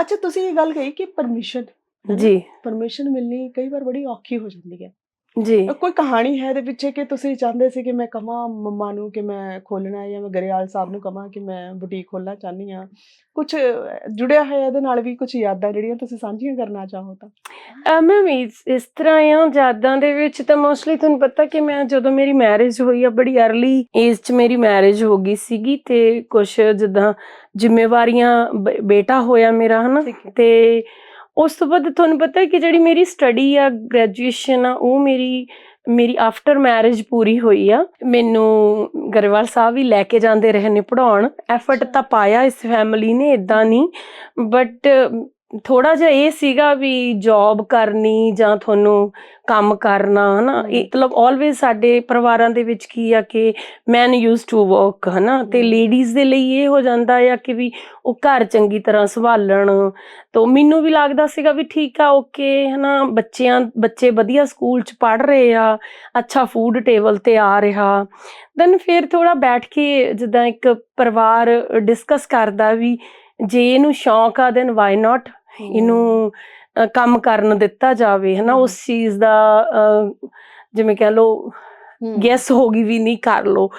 ਅੱਛਾ ਤੁਸੀਂ ਇਹ ਗੱਲ ਕਹੀ ਕਿ ਪਰਮਿਸ਼ਨ ਜੀ। ਪਰਮਿਸ਼ਨ ਮਿਲਣੀ ਕਈ ਵਾਰ ਬੜੀ ਔਖੀ ਹੋ ਜਾਂਦੀ ਹੈ। ਜੀ। ਕੋਈ ਕਹਾਣੀ ਹੈ ਇਹਦੇ ਪਿੱਛੇ ਕਿ ਤੁਸੀਂ ਚਾਹੁੰਦੇ ਸੀ ਕਿ ਮੈਂ ਕਹਾਂ ਮੰਮਾ ਨੂੰ ਕਿ ਮੈਂ ਖੋਲਣਾ ਹੈ ਜਾਂ ਮੈਂ ਗਰੇਵਾਲ ਸਾਹਿਬ ਨੂੰ ਕਹਾਂ ਕਿ ਮੈਂ ਬੁਟੀਕ ਖੋਲਣਾ ਚਾਹੁੰਦੀ ਹਾਂ? ਕੁਝ ਜੁੜਿਆ ਹੈ ਇਹਦੇ ਨਾਲ ਵੀ ਕੁਝ ਯਾਦਾਂ ਜਿਹੜੀਆਂ ਤੁਸੀਂ ਸਾਂਝੀਆਂ ਕਰਨਾ ਚਾਹੋ ਤਾਂ? ਮੈਮ ਇਸ ਤਰ੍ਹਾਂ ਆ ਯਾਦਾਂ ਦੇ ਵਿੱਚ ਤਾਂ ਮੋਸਟਲੀ ਤੁਹਾਨੂੰ ਪਤਾ ਕਿ ਮੈਂ ਜਦੋਂ ਮੇਰੀ ਮੈਰਿਜ ਹੋਈ ਆ ਬੜੀ ਅਰਲੀ ਏਜ 'ਚ ਮੇਰੀ ਮੈਰਿਜ ਹੋ ਗਈ ਸੀਗੀ ਤੇ ਕੁਝ ਜਿੱਦਾਂ ਜ਼ਿੰਮੇਵਾਰੀਆਂ ਬੇਟਾ ਹੋਇਆ ਮੇਰਾ ਹਨਾ? ਤੇ ਉਸ ਤੋਂ ਬਾਅਦ ਤੁਹਾਨੂੰ ਪਤਾ ਹੈ ਕਿ ਜਿਹੜੀ ਮੇਰੀ ਸਟੱਡੀ ਆ ਗ੍ਰੈਜੂਏਸ਼ਨ ਆ ਉਹ ਮੇਰੀ ਮੇਰੀ ਆਫਟਰ ਮੈਰਿਜ ਪੂਰੀ ਹੋਈ ਆ। ਮੈਨੂੰ ਗਰੇਵਾਲ ਸਾਹਿਬ ਵੀ ਲੈ ਕੇ ਜਾਂਦੇ ਰਹੇ ਨੇ ਪੜਾਉਣ ਐਫਰਟ ਤਾਂ ਪਾਇਆ ਇਸ ਫੈਮਿਲੀ ਨੇ ਇਦਾਂ ਨਹੀਂ। ਬਟ ਥੋੜਾ ਜਿਹਾ ਇਹ ਸੀਗਾ ਵੀ ਜੌਬ ਕਰਨੀ ਜਾਂ ਤੁਹਾਨੂੰ ਕੰਮ ਕਰਨਾ ਹਨਾ? ਇਹ ਮਤਲਬ ਆਲਵੇਜ਼ ਸਾਡੇ ਪਰਿਵਾਰਾਂ ਦੇ ਵਿੱਚ ਕੀ ਆ ਕਿ ਮੈਨ ਯੂਜ਼ ਟੂ ਵਰਕ ਹਨਾ? ਤੇ। ਲੇਡੀਜ਼ ਦੇ ਲਈ ਇਹ ਹੋ ਜਾਂਦਾ ਆ ਕਿ ਵੀ ਉਹ ਘਰ ਚੰਗੀ ਤਰ੍ਹਾਂ ਸੰਭਾਲਣ। ਤੋ ਮੈਨੂੰ ਵੀ ਲੱਗਦਾ ਸੀਗਾ ਵੀ ਠੀਕ ਆ ਓਕੇ ਹਨਾ? ਬੱਚਿਆਂ ਬੱਚੇ ਵਧੀਆ ਸਕੂਲ ਚ ਪੜ ਰਹੇ ਆ ਅੱਛਾ ਫੂਡ ਟੇਬਲ ਤੇ ਆ ਰਿਹਾ। ਦੈਨ ਫਿਰ ਥੋੜਾ ਬੈਠ ਕੇ ਜਿੱਦਾਂ ਇੱਕ ਪਰਿਵਾਰ ਡਿਸਕਸ ਕਰਦਾ ਵੀ ਜੇ ਇਹਨੂੰ ਸ਼ੌਂਕ ਆ ਦੈਨ ਵਾਈ ਨਾਟ ਇਹਨੂੰ ਕੰਮ ਕਰਨ ਦਿੱਤਾ ਜਾਵੇ ਹਨਾ ਉਸ ਚੀਜ਼ ਦਾ ਜਿਵੇਂ ਕਹਿ ਲਓ ਗੈਸ ਹੋ ਗਈ ਵੀ ਨਹੀਂ ਕਰ ਲੋ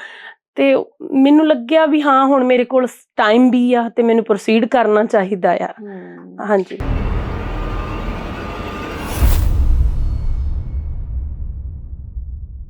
ਤੇ ਮੈਨੂੰ ਲੱਗਿਆ ਵੀ ਹਾਂ ਹੁਣ ਮੇਰੇ ਕੋਲ ਟਾਈਮ ਵੀ ਆ ਤੇ ਮੈਨੂੰ ਪ੍ਰੋਸੀਡ ਕਰਨਾ ਚਾਹੀਦਾ ਆ। ਹਾਂਜੀ।